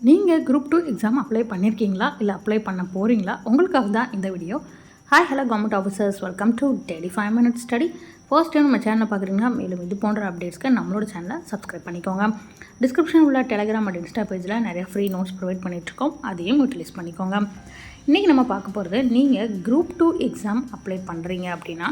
நீங்கள் group two exam apply பண்ணியிருக்கீங்களா இல்லை அப்ளை பண்ண போகிறீங்களா உங்களுக்காக தான் இந்த video hi hello government officers welcome to daily five minutes study first time நம்ம சேனலை பார்க்குறீங்கன்னா மேலும் இது போன்ற அப்டேட்ஸ்க்கு நம்மளோட சேனலை சப்ஸ்கிரைப் பண்ணிக்கோங்க. டிஸ்கிரிப்ஷன் உள்ள டெலிகிராம் அண்ட் இன்ஸ்டா பேஜில் நிறைய ஃப்ரீ நோட்ஸ் ப்ரொவைட் பண்ணிகிட்ருக்கோம் அதையும் யூட்டிலைஸ் பண்ணிக்கோங்க. இன்றைக்கி நம்ம பார்க்க போகிறது நீங்கள் குரூப் டூ எக்ஸாம் அப்ளை பண்ணுறீங்க அப்படின்னா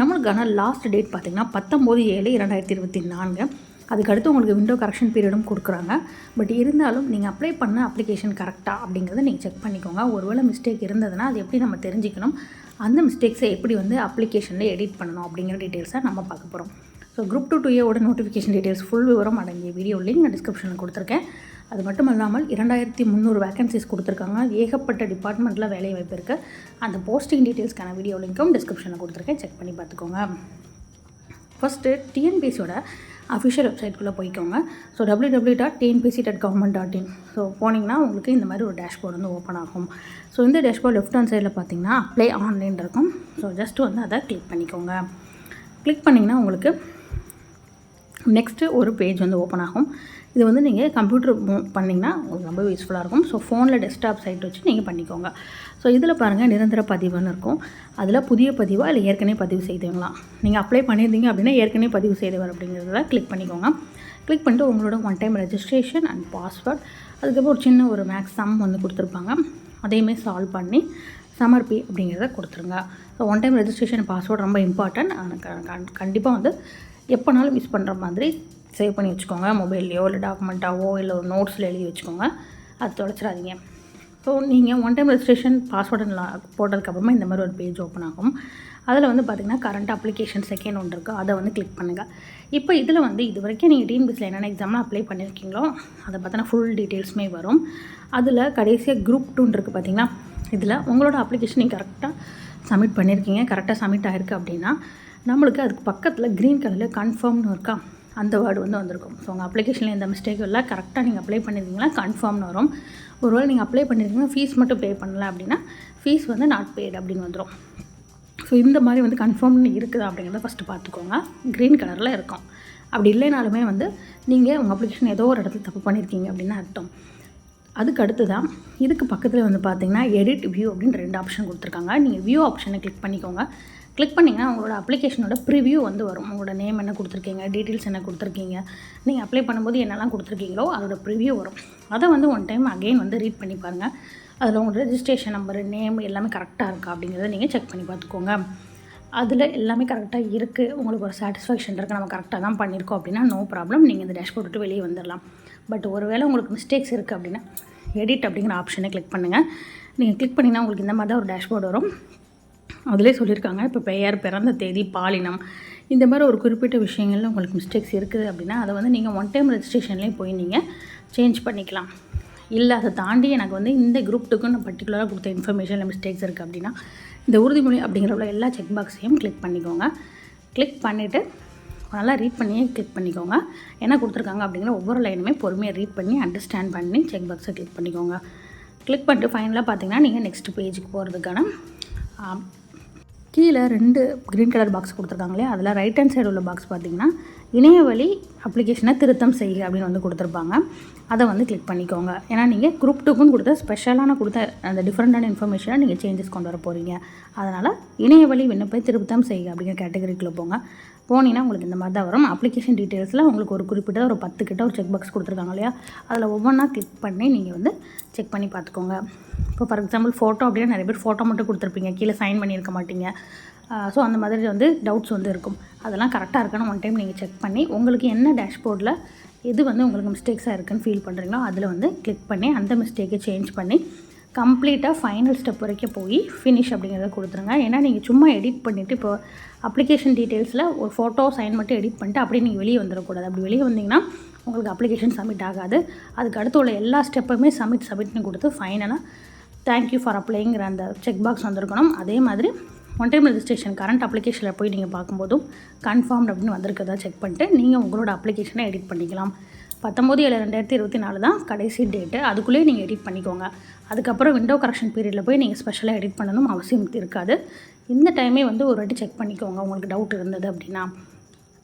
நம்மளுக்கான லாஸ்ட் டேட் பார்த்திங்கன்னா பத்தொம்போது ஏழு இரண்டாயிரத்தி இருபத்தி நான்கு. அதுக்கடுத்து உங்களுக்கு விண்டோ கரெக்ஷன் பீரியடும் கொடுக்குறாங்க. பட் இருந்தாலும் நீங்கள் அப்ளை பண்ண அப்ளிகேஷன் கரெக்டாக அப்படிங்கிறத நீங்கள் செக் பண்ணிக்கோங்க. ஒருவேளை மிஸ்டேக் இருந்ததுன்னா அது எப்படி நம்ம தெரிஞ்சுக்கணும்? அந்த மிஸ்டேக்ஸை எப்படி வந்து அப்ளிகேஷனில் எடிட் பண்ணணும் அப்படிங்கிற டீட்டெயில்ஸை நம்ம பார்க்க போகிறோம் ஸோ குரூப் டூ டூயோட நோட்டிஃபிகேஷன் டீட்டெயில்ஸ் ஃபுல் விவரம் அடங்கிய வீடியோ லிங்க் நான் டிஸ்கிரிப்ஷனில் கொடுத்துருக்கேன். அது மட்டும் இல்லாமல் இரண்டாயிரத்தி முந்நூறு வேகன்சிஸ் கொடுத்துருக்காங்க. ஏகப்பட்ட டிபார்ட்மெண்ட்டில் வேலை வாய்ப்பு இருக்குது அந்த போஸ்டிங் டீட்டெயில்ஸ்க்கான வீடியோ லிங்க்கும் டிஸ்கிரிப்ஷனில் கொடுத்துருக்கேன். செக் பண்ணி பார்த்துக்கோங்க. ஃபஸ்ட்டு டிஎன்பிசியோட அஃபிஷியல் வெப்சைட்குள்ளே போய்க்கோங்க. So W W dot TNPSC dot government dot in so போனீங்கன்னா உங்களுக்கு இந்த மாதிரி ஒரு டேஷ்போர்டு வந்து ஓப்பன் ஆகும். ஸோ இந்த டேஷ்போர்ட் லெஃப்ட் ஹேண்ட் சைடில் பார்த்தீங்கன்னா அப்ளை ஆன்லைன் இருக்கும். ஸோ ஜஸ்ட் வந்து அதை கிளிக் பண்ணிக்கோங்க. கிளிக் பண்ணிங்கன்னா உங்களுக்கு நெக்ஸ்ட்டு ஒரு பேஜ் வந்து ஓப்பன் ஆகும். இது வந்து நீங்கள் கம்ப்யூட்டர் பண்ணிங்கன்னா உங்களுக்கு ரொம்ப யூஸ்ஃபுல்லாக இருக்கும். ஸோ ஃபோனில் டெஸ்க்டாப் சைட் வச்சு நீங்கள் பண்ணிக்கோங்க. ஸோ இதில் பாருங்கள் நிரந்தர பதிவுன்னு இருக்கும். அதில் புதிய பதிவாக இல்லை ஏற்கனவே பதிவு செய்தவங்களாம் நீங்கள் அப்ளை பண்ணியிருந்தீங்க அப்படின்னா ஏற்கனவே பதிவு செய்தவர் அப்படிங்கிறத கிளிக் பண்ணிக்கோங்க. கிளிக் பண்ணிட்டு உங்களோட one time registration and password அதுக்கப்புறம் ஒரு சின்ன ஒரு மேக்ஸ் சம் வந்து கொடுத்துருப்பாங்க. அதையுமே சால்வ் பண்ணி சமர்ப்பி அப்படிங்கிறத கொடுத்துருங்க. So one time registration password ரொம்ப இம்பார்ட்டன்ட் கண்டிப்பாக வந்து எப்போனாலும் யூஸ் பண்ணுற மாதிரி சேவ் பண்ணி வச்சுக்கோங்க. மொபைல்லையோ இல்லை டாக்குமெண்ட்டாவோ இல்லை ஒரு நோட்ஸில் எழுதி வச்சுக்கோங்க. அது தொலைச்சிடாதீங்க. ஸோ நீங்கள் ஒன் டைம் ரெஜிஸ்ட்ரேஷன் பாஸ்வேர்டு போட்டதுக்கப்புறமா இந்த மாதிரி ஒரு பேஜ் ஓப்பன் ஆகும். அதில் வந்து பார்த்திங்கன்னா கரண்ட் அப்ளிகேஷன் செகண்ட் ஒன்று இருக்குது அதை வந்து கிளிக் பண்ணுங்கள் இப்போ இதில் வந்து இது வரைக்கும் நீங்கள் டிஎன்பிஎஸ்சியில் என்னென்ன எக்ஸாம்லாம் அப்ளை பண்ணியிருக்கீங்களோ அதை பார்த்தினா ஃபுல் டீட்டெயில்ஸுமே வரும். அதில் கடைசியாக குரூப் டூன்னு இருக்குது பார்த்தீங்கன்னா இதில் உங்களோட அப்ளிகேஷன் நீங்கள் கரெக்டாக சப்மிட் பண்ணியிருக்கீங்க கரெக்டாக சப்மிட் ஆகிருக்கு அப்படின்னா நம்மளுக்கு அதுக்கு பக்கத்தில் க்ரீன் கலரில் கன்ஃபார்ம்னு இருக்கா? அந்த வேர்டு வந்து வந்திருக்கும். ஸோ உங்கள் அப்ளிகேஷனில் எந்த மிஸ்டேக்கும் இல்லை. கரெக்டாக நீங்கள் அப்ளை பண்ணியிருந்தீங்கன்னா கன்ஃபார்ம்னு வரும். ஒருவேளை நீங்கள் அப்ளை பண்ணியிருக்கீங்கன்னா ஃபீஸ் மட்டும் பே பண்ணல அப்படின்னா ஃபீஸ் வந்து நாட் பெய்டு அப்படின்னு வந்துடும் ஸோ இந்த மாதிரி வந்து கன்ஃபார்ம்னு இருக்குதா அப்படிங்கிறத ஃபஸ்ட்டு பார்த்துக்கோங்க. க்ரீன் கலரில் இருக்கும். அப்படி இல்லைனாலுமே வந்து நீங்கள் உங்கள் அப்ளிகேஷன் ஏதோ ஒரு இடத்துல தப்பு பண்ணியிருக்கீங்க அப்படின்னு அர்த்தம். அதுக்கு அடுத்து தான் இதுக்கு பக்கத்தில் வந்து பார்த்தீங்கன்னா எடிட் வியூ அப்படின்னு ரெண்டு ஆப்ஷன் கொடுத்துருக்காங்க. நீங்கள் வியூ ஆப்ஷனை கிளிக் பண்ணிக்கோங்க. கிளிக் பண்ணிங்கன்னா உங்களோட அப்ளிகேஷனோட ப்ரிவ்யூ வந்து வரும். உங்களோட நேம் என்ன கொடுத்துருக்கீங்க டீட்டெயில்ஸ் என்ன கொடுத்துருக்கீங்க நீங்கள் அப்ளை பண்ணும்போது என்னெல்லாம் கொடுத்துருக்கீங்களோ அதோட ப்ரிவ்யூ வரும். அதை வந்து ஒன் டைம் அகெயின் வந்து ரீட் பண்ணி பாருங்கள் அதில் உங்களோட ரெஜிஸ்ட்ரேஷன் நம்பர் நேம் எல்லாமே கரெக்டாக இருக்கா அப்படிங்கிறத நீங்கள் செக் பண்ணி பார்த்துக்கோங்க. அதில் எல்லாமே கரெக்டாக இருக்குது உங்களுக்கு ஒரு சாட்டிஸ்ஃபேக்ஷன் இருக்குது நம்ம கரெக்டாக தான் பண்ணியிருக்கோம் அப்படின்னா நோ ப்ராப்ளம் நீங்கள் இந்த டேஷ்போர்ட் விட்டு வெளியே வந்துடலாம் பட் ஒருவேளை உங்களுக்கு மிஸ்டேக்ஸ் இருக்குது அப்படின்னா எடிட் அப்படிங்கிற ஆப்ஷனை கிளிக் பண்ணுங்கள் நீங்கள் கிளிக் பண்ணிங்கன்னா உங்களுக்கு இந்த மாதிரி தான் ஒரு டேஷ்போர்ட் வரும். அதிலே சொல்லியிருக்காங்க. இப்போ பெயர் பிறந்த தேதி பாலினம். இந்த மாதிரி ஒரு குறிப்பிட்ட விஷயங்களில் உங்களுக்கு மிஸ்டேக்ஸ் இருக்குது அப்படின்னா அதை வந்து நீங்கள் ஒன் டைம் ரெஜிஸ்ட்ரேஷன்லேயே போய் நீங்கள் சேஞ்ச் பண்ணிக்கலாம். இல்லை அதை தாண்டி எனக்கு வந்து இந்த குரூப் நான் பர்டிகுலராக கொடுத்த இன்ஃபர்மேஷனில் மிஸ்டேக்ஸ் இருக்குது அப்படின்னா இந்த உறுதிமொழி அப்படிங்கிற எல்லா செக் பாக்ஸையும் கிளிக் பண்ணிக்கோங்க. கிளிக் பண்ணிவிட்டு நல்லா ரீட் பண்ணியே கிளிக் பண்ணிக்கோங்க. என்ன கொடுத்துருக்காங்க அப்படிங்கிற ஒவ்வொரு லைனுமே பொறுமையாக ரீட் பண்ணி அண்டர்ஸ்டாண்ட் பண்ணி செக் பாக்ஸை கிளிக் பண்ணிக்கோங்க. கிளிக் பண்ணிட்டு ஃபைனலாக பார்த்தீங்கன்னா நீங்கள் நெக்ஸ்ட் பேஜுக்கு போகிறதுக்கான கீழே ரெண்டு க்ரீன் கலர் பாக்ஸ் கொடுத்துருக்காங்களே அதில் ரைட் ஹேண்ட் சைடு உள்ள பாக்ஸ் பார்த்தீங்கன்னா இணையவழி அப்ளிகேஷனை திருத்தம் செய்க அப்படின்னு வந்து கொடுத்துருப்பாங்க. அதை வந்து கிளிக் பண்ணிக்கோங்க. ஏன்னா நீங்கள் குரூப் டூக்குன்னு கொடுத்த ஸ்பெஷலான கொடுத்த அந்த டிஃப்ரெண்ட்டான இன்ஃபர்மேஷனை நீங்கள் சேஞ்சஸ் கொண்டு வர போகிறீங்க அதனால் இணைய வழி விண்ணப்பை திருத்தம் செய்க அப்படிங்கிற கேட்டகரிக்குள்ளே போங்க. போனீங்கன்னா உங்களுக்கு இந்த மாதிரி தான் வரும். அப்ளிகேஷன் டீட்டெயில்ஸில் உங்களுக்கு ஒரு குறிப்பிட்ட ஒரு பத்து கிட்ட ஒரு செக் பாக்ஸ் கொடுத்துருக்காங்க இல்லையா? அதில் ஒவ்வொன்றா கிளிக் பண்ணி நீங்கள் வந்து செக் பண்ணி பார்த்துக்கோங்க. இப்போ ஃபார் எக்ஸாம்பிள் ஃபோட்டோ அப்படின்னா நிறைய பேர் ஃபோட்டோ மட்டும் கொடுத்துருப்பீங்க. கீழே சைன் பண்ணியிருக்க மாட்டீங்க. ஸோ அந்த மாதிரி வந்து டவுட்ஸ் வந்து இருக்கும். அதெல்லாம் கரெக்டாக இருக்கான்னு ஒன் டைம் நீங்கள் செக் பண்ணி உங்களுக்கு என்ன டேஷ்போர்டில் எது வந்து உங்களுக்கு மிஸ்டேக்ஸாக இருக்குன்னு ஃபீல் பண்ணுறீங்களோ அதில் வந்து கிளிக் பண்ணி அந்த மிஸ்டேக்கை சேஞ்ச் பண்ணி கம்ப்ளீட்டாக ஃபைனல் ஸ்டெப் வரைக்கும் போய் ஃபினிஷ் அப்படிங்கிறத கொடுத்துருங்க. ஏன்னா நீங்கள் சும்மா எடிட் பண்ணிவிட்டு இப்போ அப்ளிகேஷன் டீட்டெயில்ஸில் ஒரு ஃபோட்டோ சைன் மட்டும் எடிட் பண்ணிட்டு அப்படியே நீங்கள் வெளியே வந்துடக்கூடாது. அப்படி வெளியே வந்தீங்கன்னா உங்களுக்கு அப்ளிகேஷன் சப்மிட் ஆகாது. அதுக்கு அடுத்து உள்ள எல்லா ஸ்டெப்புமே சப்மிட் சப்மிட்னு கொடுத்து ஃபைனலாக தேங்க்யூ ஃபார் அப்ளைங்கிற அந்த செக் பாக்ஸ் வந்திருக்கணும். அதே மாதிரி ஒன் டைம் ரெஜிஸ்ட்ரேஷன் கரண்ட் அப்ளிகேஷனில் போய் நீங்கள் பார்க்கும்போதும் கன்ஃபார்ம் அப்படின்னு வந்திருக்கதா செக் பண்ணிட்டு நீங்கள் உங்களோட அப்ளிகேஷனை எடிட் பண்ணிக்கலாம். பத்தொம்போது ஏழு ரெண்டாயிரத்தி இருபத்தி நாலு தான் கடைசி டேட்டு. அதுக்குள்ளேயே நீங்கள் எடிட் பண்ணிக்கோங்க. அதுக்கப்புறம் விண்டோ கரெக்ஷன் பீரியடில் போய் நீங்கள் ஸ்பெஷலாக எடிட் பண்ணணும் அவசியம் இருக்காது. இந்த டைமே வந்து ஒரு வாட்டி செக் பண்ணிக்கோங்க. உங்களுக்கு டவுட் இருந்தது அப்படின்னா.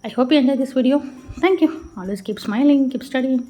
I hope you enjoy this video thank you always keep smiling keep studying